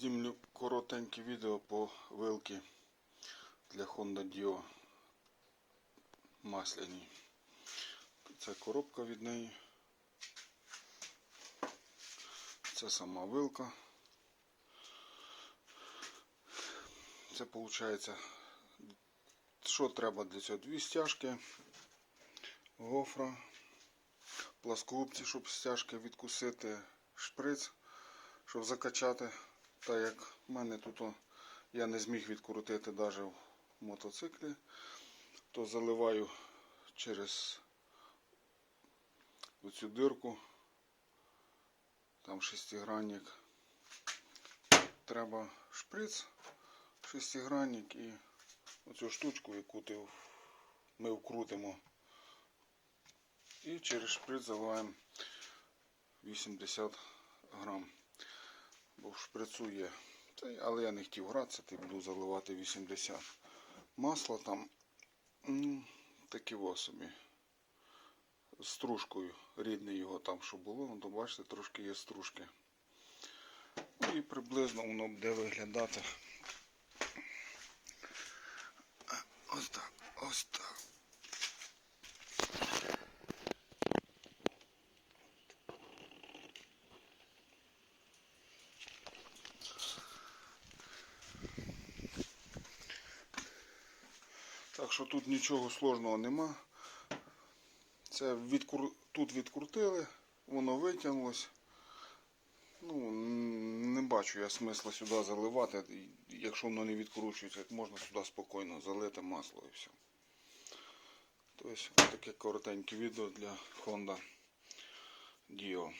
Знімлю коротеньке відео по вилки для Honda Dio масляній. Це коробка від неї. Це сама вилка. Це виходить, що треба для цього? Дві стяжки, гофра, пласкогубці, щоб стяжки відкусити, шприц, щоб закачати. Так як в мене тут я не зміг відкрутити навіть в мотоциклі, то заливаю через оцю дирку. Там шестигранник. Треба шприц, шестигранник і оцю штучку, яку ти, ми вкрутимо. І через шприц заливаємо 80 грам. Бо в шприцу є. Та й- Але я не хотів гратися, ти буду заливати 80. Масло там ну, такі особі. стружкою. Рідне його там, що було, ну, то бачите, трошки є стружки. Ну і приблизно воно буде виглядати. Ось так, ось так. Так що тут нічого сложного нема. Це відкру... тут відкрутили, воно витягнулось. Ну, не бачу я смисла сюди заливати. Якщо воно не відкручується, можна сюди спокійно залити масло і все. Тобто таке коротеньке відео для Honda Dio.